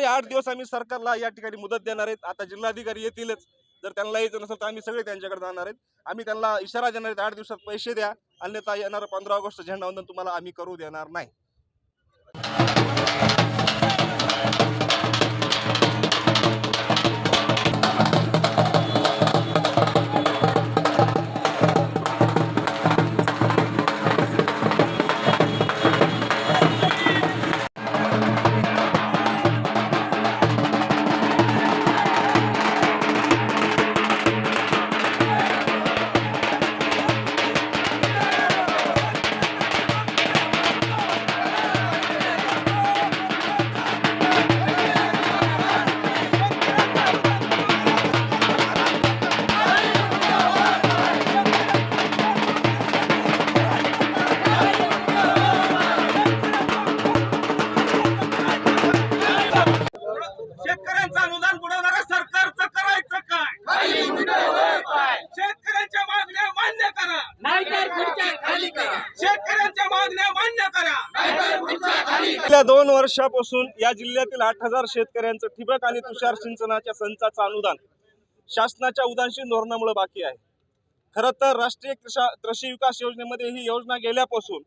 येणारे आठ दिवस आम्ही सरकारला या ठिकाणी मुदत देणार आहेत. आता जिल्हाधिकारी येतीलच. जर त्यांना यायचं नसेल तर आम्ही सगळे त्यांच्याकडे जाणार आहेत. आम्ही त्यांना इशारा देणार आहेत आठ दिवसात पैसे द्या. अन्यथा येणारं पंधरा ऑगस्ट झेंडावंदन तुम्हाला आम्ही करू देणार नाही. शेतकऱ्यांच्या मागण्या मान्य करा. गेल्या दोन वर्षापासून या जिल्ह्यातील आठ हजार शेतकऱ्यांचं ठिबक आणि तुषार सिंचनाच्या संचाचं अनुदान शासनाच्या उदासीन धोरणामुळे बाकी आहे. खरं तर राष्ट्रीय कृषी विकास योजनेमध्ये ही योजना गेल्यापासून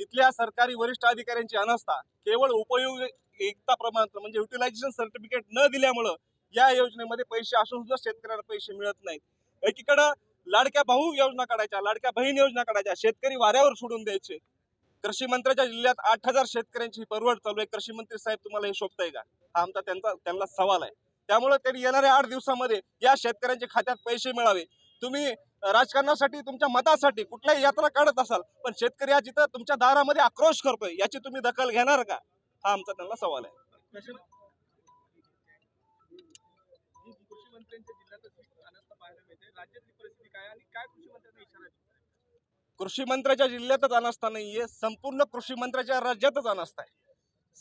इथल्या सरकारी वरिष्ठ अधिकाऱ्यांची अनास्था केवळ उपयोग एकता प्रमाण म्हणजे युटिलायझेशन सर्टिफिकेट न दिल्यामुळं या योजनेमध्ये पैसे असून सुद्धा शेतकऱ्यांना पैसे मिळत नाहीत. एकीकडं लाडक्या भाऊ योजना काढायच्या लाडक्या बहीण योजना काढायच्या शेतकरी वाऱ्यावर सोडून द्यायचे. कृषी मंत्र्याच्या जिल्ह्यात आठ हजार शेतकऱ्यांची परवड चालू आहे. कृषी मंत्री साहेब तुम्हाला हे शोभताय का? हा आमचा त्यांचा त्यांना सवाल आहे. त्यामुळे त्यांनी येणाऱ्या आठ दिवसामध्ये या शेतकऱ्यांच्या खात्यात पैसे मिळावे. तुम्ही राजकारणासाठी तुमच्या मतासाठी कुठल्याही यात्रा काढत असाल पण शेतकरी हा जिथं तुमच्या दारामध्ये आक्रोश करतोय याची तुम्ही दखल घेणार का? हा आमचा त्यांना सवाल आहे. कृषी मंत्र्याच्या जिल्ह्यातच अनास्था आहे संपूर्ण कृषी मंत्र्याच्या राज्यातच अनास्था आहे.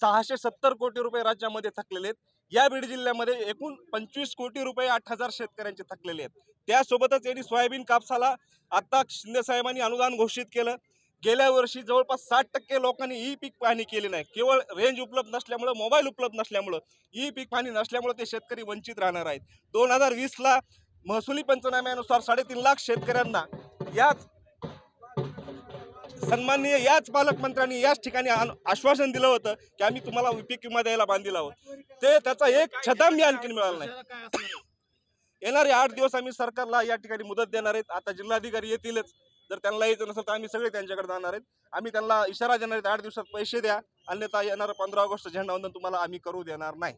सहाशे सत्तर कोटी रुपये राज्यामध्ये थकलेले आहेत. या बीड जिल्ह्यामध्ये एकूण पंचवीस कोटी रुपये आठ हजार शेतकऱ्यांचे थकलेले आहेत. त्यासोबतच यांनी सोयाबीन कापसाला आता शिंदेसाहेबांनी अनुदान घोषित केलं. गेल्या वर्षी जवळपास साठ टक्के लोकांनी ई पीक पाहणी केली नाही. केवळ रेंज उपलब्ध नसल्यामुळं मोबाईल उपलब्ध नसल्यामुळं ई पीक पाहणी नसल्यामुळं ते शेतकरी वंचित राहणार आहेत. दोन हजार वीसला महसुली पंचनाम्यानुसार साडेतीन लाख शेतकऱ्यांना याच सन्माननीय याच पालकमंत्र्यांनी याच ठिकाणी आश्वासन दिलं होतं की आम्ही तुम्हाला पीक विमा द्यायला बांधील आहोत. ते त्याचा एक छदाम आणखीन मिळाला नाही. येणारे आठ दिवस आम्ही सरकारला या ठिकाणी मुदत देणार आहेत. आता जिल्हाधिकारी येतीलच. जर त्यांना यायचं नसेल तर आम्ही सगळे त्यांच्याकडे जाणार आहेत. आम्ही त्यांना इशारा देणार आहेत आठ दिवसात पैसे द्या. अन्यथा येणारं पंधरा ऑगस्ट झेंडावंदन तुम्हाला आम्ही करू देणार नाही.